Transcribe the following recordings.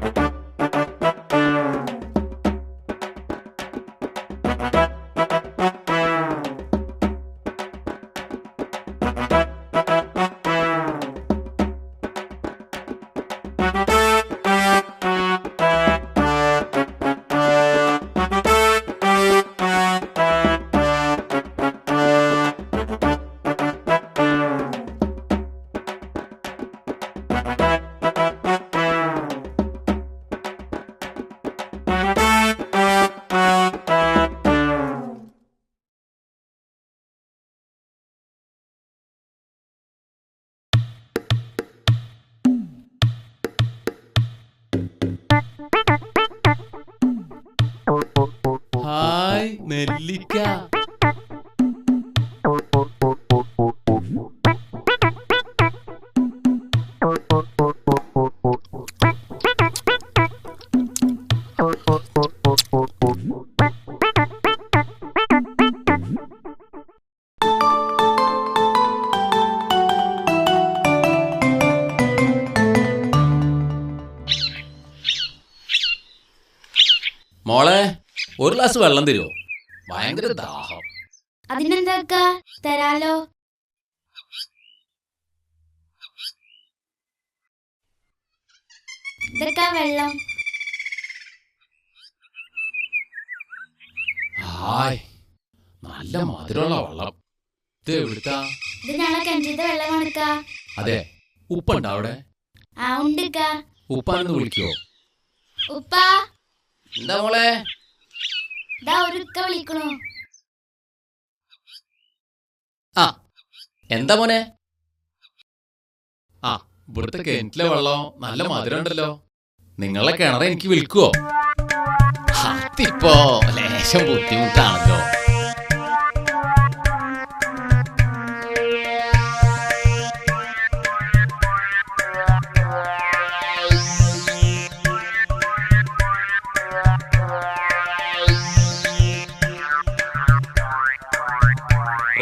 Bye. Hi നെല്ലിക്ക. മോളെ ഒരു ഗ്ലാസ് വെള്ളം തരുമോ ഭയങ്കര ദാഹം. അതിനെന്താക്കാ? തരാലോ. ഇതൊക്കെ വെള്ളം? ഹായ് നല്ല മധുരമുള്ള വെള്ളം. ഇത് എവിടുത്താ? ഇത് ഞങ്ങളെ കിണറ്റിലത്തെ വെള്ളമാണിക്ക. അതെ ഉപ്പുണ്ടോ അവിടെ? ആ ഉപ്പാണെന്ന് വിളിക്കോ. ഉപ്പ. എന്താ മോളെ? വിളിക്കണു. ആ എന്താ മോനെ? ആ ഇവിടുത്തെ കിണറ്റിലെ വെള്ളം നല്ല മധുരം ഉണ്ടല്ലോ നിങ്ങളെ കിണറ് എനിക്ക് വിൽക്കുവോ? അതിപ്പോ ലേശം ബുദ്ധിമുട്ടാണല്ലോ.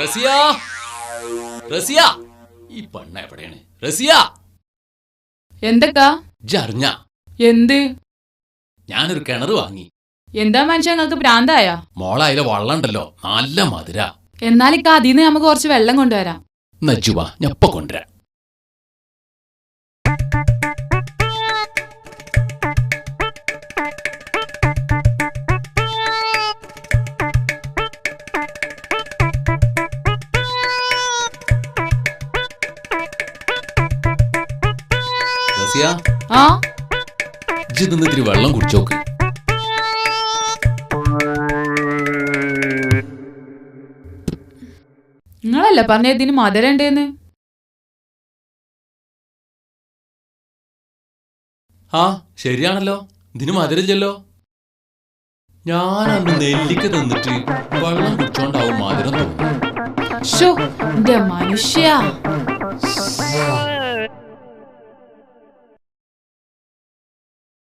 റസിയ. റസിയ. ഈ പെണ്ണ എവിടെയാണ്? റസിയ. എന്തൊക്കാ? ജറിഞ്ഞ എന്ത്? ഞാനൊരു കിണർ വാങ്ങി. എന്താ മനുഷ്യ നിങ്ങൾക്ക് ഭ്രാന്തായ? മോളായാലും വള്ളം ഉണ്ടല്ലോ നല്ല മധുര. എന്നാൽ ഇക്ക അതിന്ന് നമുക്ക് കുറച്ച് വെള്ളം കൊണ്ടുവരാം. നജുവാ ഞപ്പ കൊണ്ടുവരാം. റസിയ ആ? ഇത്തിരി വെള്ളം കുടിച്ചോക്ക്. നിങ്ങളല്ലേ പറഞ്ഞ ഇതിന് മധുരം ഉണ്ടെന്ന് ആ ശരിയാണല്ലോ. ഇതിന് മധുരല്ലോ ഞാൻ അന്ന് നെല്ലിക്ക തിന്നിട്ട് വെള്ളം കുടിച്ചോണ്ടാവും മധുരം തോന്നുന്നു മനുഷ്യ.